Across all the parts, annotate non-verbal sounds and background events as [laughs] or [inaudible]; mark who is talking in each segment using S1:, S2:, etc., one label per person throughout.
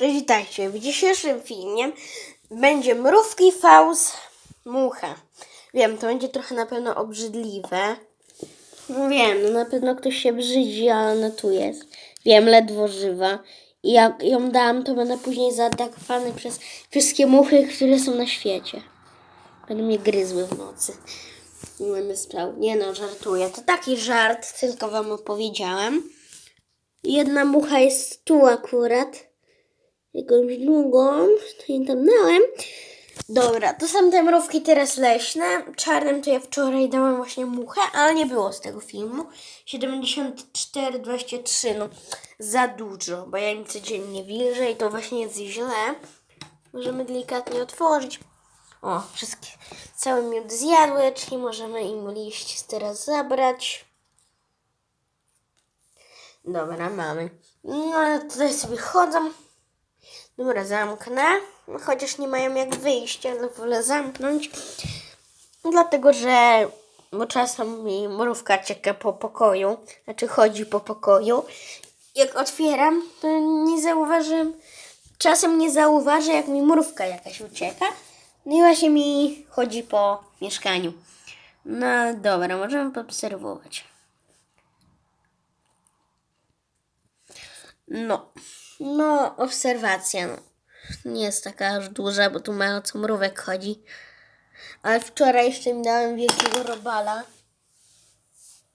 S1: Cześć, witajcie. W dzisiejszym filmie będzie mrówki, faus, mucha. Wiem, to będzie trochę na pewno obrzydliwe. No wiem, no na pewno ktoś się brzydzi, ale ona tu jest. Wiem, ledwo żywa. I jak ją dam, to będę później zaatakowany przez wszystkie muchy, które są na świecie. Będą mnie gryzły w nocy. Nie spał. Nie no, żartuję. To taki żart, tylko wam opowiedziałem. Jedna mucha jest tu akurat jakąś długą, nie tam dałem. Dobra, to są te mrówki teraz leśne. Czarnym to ja wczoraj dałem właśnie muchę, ale nie było z tego filmu. 74,23, no za dużo, bo ja im codziennie wilżę i to właśnie jest źle. Możemy delikatnie otworzyć. O, wszystkie, cały miód zjadły, czyli możemy im liść teraz zabrać. Dobra, mamy. No, ale tutaj sobie chodzą. Dobra, zamknę. Chociaż nie mają jak wyjść, ale wolę zamknąć. Dlatego, że bo czasem mi mrówka cieka po pokoju, znaczy chodzi po pokoju. Jak otwieram, to nie zauważyłem, czasem nie zauważę, jak mi mrówka jakaś ucieka. No i właśnie mi chodzi po mieszkaniu. No dobra, możemy poobserwować. No, no, obserwacja. No. Nie jest taka aż duża, bo tu mało co mrówek chodzi. Ale wczoraj jeszcze mi dałem wielkiego robala.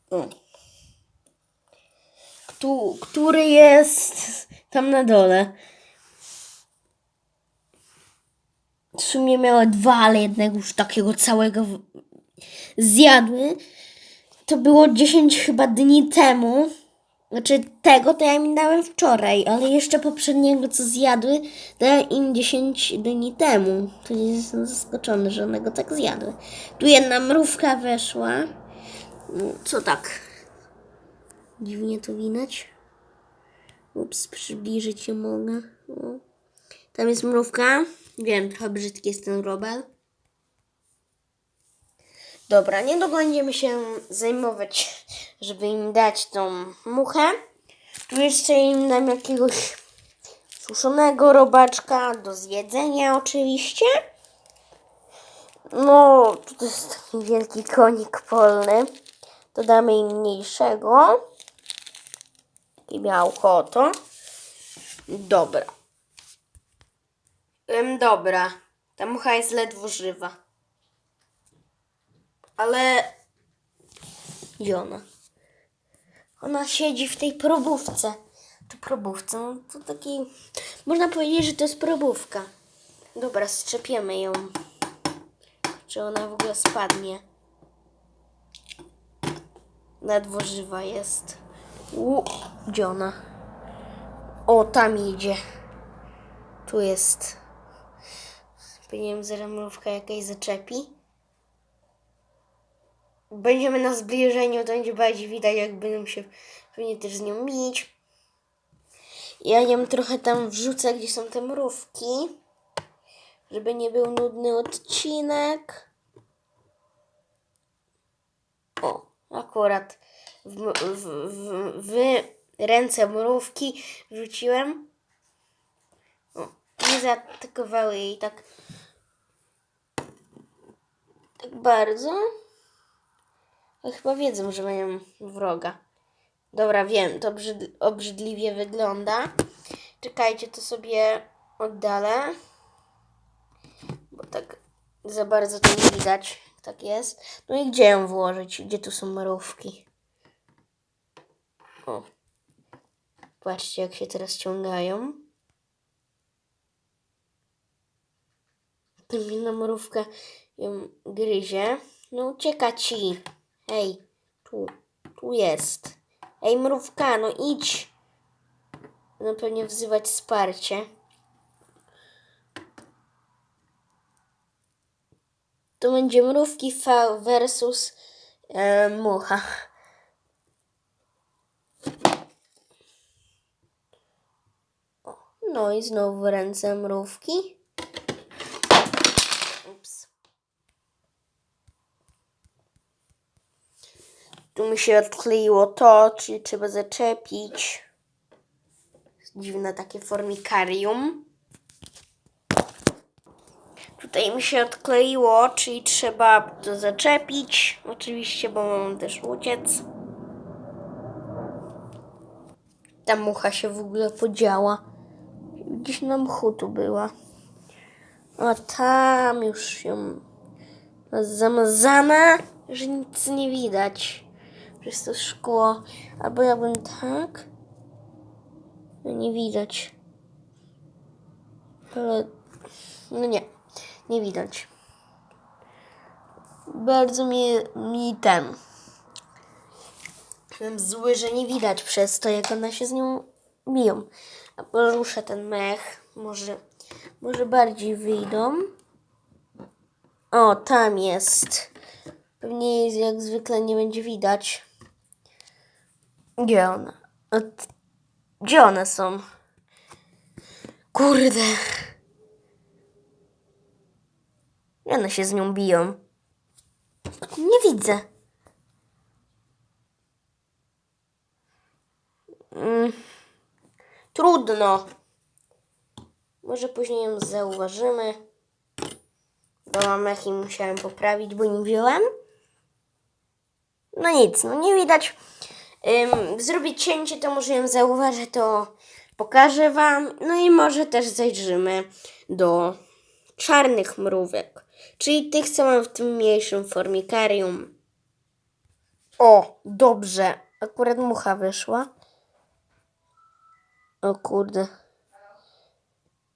S1: O. Który jest tam na dole. W sumie miały dwa, ale jednego już takiego całego zjadły. To było 10 chyba dni temu. Znaczy tego to ja im dałem wczoraj, ale jeszcze poprzedniego co zjadły dałem im 10 dni temu. To jestem zaskoczony, że one go tak zjadły. Tu jedna mrówka weszła. No, Co tak? Dziwnie to widać. Ups, przybliżyć się mogę. Tam jest mrówka. Wiem, trochę brzydki jest ten robel. Dobra, niedługo będziemy się zajmować, żeby im dać tą muchę. Tu jeszcze im dam jakiegoś suszonego robaczka do zjedzenia oczywiście. No, tu jest taki wielki konik polny. Dodamy im mniejszego. Takie białko oto. Dobra. Ym, dobra. Ta mucha jest ledwo żywa. Ale. Gdzie ona? Ona siedzi w tej probówce. Czy probówce? No to taki. Można powiedzieć, że to jest probówka. Dobra, strzepiemy ją. Czy ona w ogóle spadnie? Ledwo żywa jest. U, gdzie ona? O, tam idzie. Tu jest. Powinienem zaraz mrówka jakaś zaczepi będziemy na zbliżeniu, to będzie bardziej widać, jak będą się pewnie też z nią mieć. Ja ją trochę tam wrzucę, gdzie są te mrówki, żeby nie był nudny odcinek. O, akurat w, w, w, w ręce mrówki wrzuciłem. O, nie zaatakowały jej tak tak bardzo. Ale chyba wiedzą, że mają wroga. Dobra, wiem, to obrzyd- obrzydliwie wygląda. Czekajcie, to sobie oddalę. Bo tak za bardzo to nie widać. Tak jest. No i gdzie ją włożyć? Gdzie tu są mrówki? O. Patrzcie, jak się teraz ciągają. Tam jedna mrówka ją gryzie. No ucieka ci. Ej, tu, tu jest. Ej, mrówka, no idź. No pewnie wzywać wsparcie. To będzie mrówki V versus e, mucha. No i znowu ręce mrówki. Tu mi się odkleiło to, czyli trzeba zaczepić. dziwne takie formikarium. Tutaj mi się odkleiło, czyli trzeba to zaczepić. Oczywiście, bo mam też uciec. Ta mucha się w ogóle podziała. Gdzieś na mchu tu była. A tam już ją zamazana, że nic nie widać przez to szkło. Albo jakbym tak, no nie widać. Ale no nie, nie widać. Bardzo mi, mi ten. Byłem zły, że nie widać przez to, jak one się z nią biją. A poruszę ten mech. Może, może bardziej wyjdą. O, tam jest. Pewnie jej jak zwykle nie będzie widać. Gdzie one? Od... Gdzie one są? Kurde. Gdzie one się z nią biją? Nie widzę. Mm. Trudno. Może później ją zauważymy. Bo mechy musiałem poprawić, bo nie wziąłem. No nic, no nie widać. Ym, zrobić cięcie, to może ją zauważę, to pokażę Wam. No i może też zajrzymy do czarnych mrówek, czyli tych, co mam w tym mniejszym formikarium. O, dobrze. Akurat mucha wyszła. O kurde.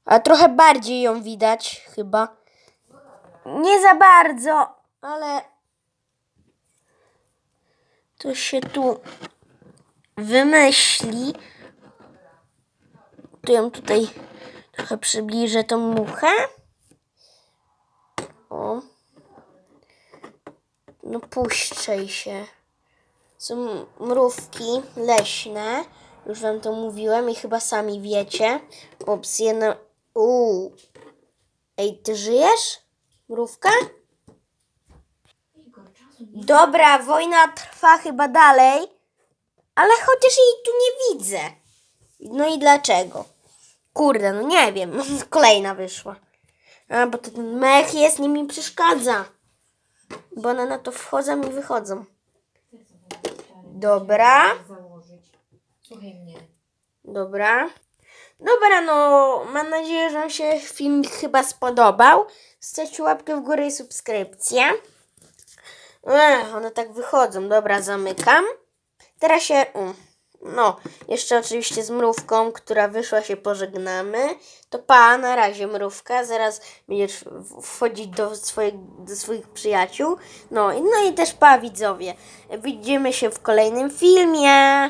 S1: A trochę bardziej ją widać chyba. Nie za bardzo, ale to się tu wymyśli. To ją tutaj trochę przybliżę tą muchę. O. No puszczaj się. Są mrówki leśne. Już wam to mówiłem i chyba sami wiecie. Ups, jedna... Uuu. Ej, ty żyjesz? Mrówka? Dobra, wojna trwa chyba dalej, ale chociaż jej tu nie widzę. No i dlaczego? Kurde, no nie wiem. [laughs] Kolejna wyszła. A, bo ten mech jest, nie mi przeszkadza. Bo one na to wchodzą i wychodzą. Dobra.
S2: Słuchaj mnie.
S1: Dobra. Dobra, no mam nadzieję, że Wam się film chyba spodobał. Zostawcie łapkę w górę i subskrypcję. Ech, one tak wychodzą. Dobra, zamykam. Teraz się... u, No, jeszcze oczywiście z mrówką, która wyszła, się pożegnamy. To pa, na razie mrówka. Zaraz będziesz wchodzić do, swoich do swoich przyjaciół. No, no i też pa, widzowie. Widzimy się w kolejnym filmie.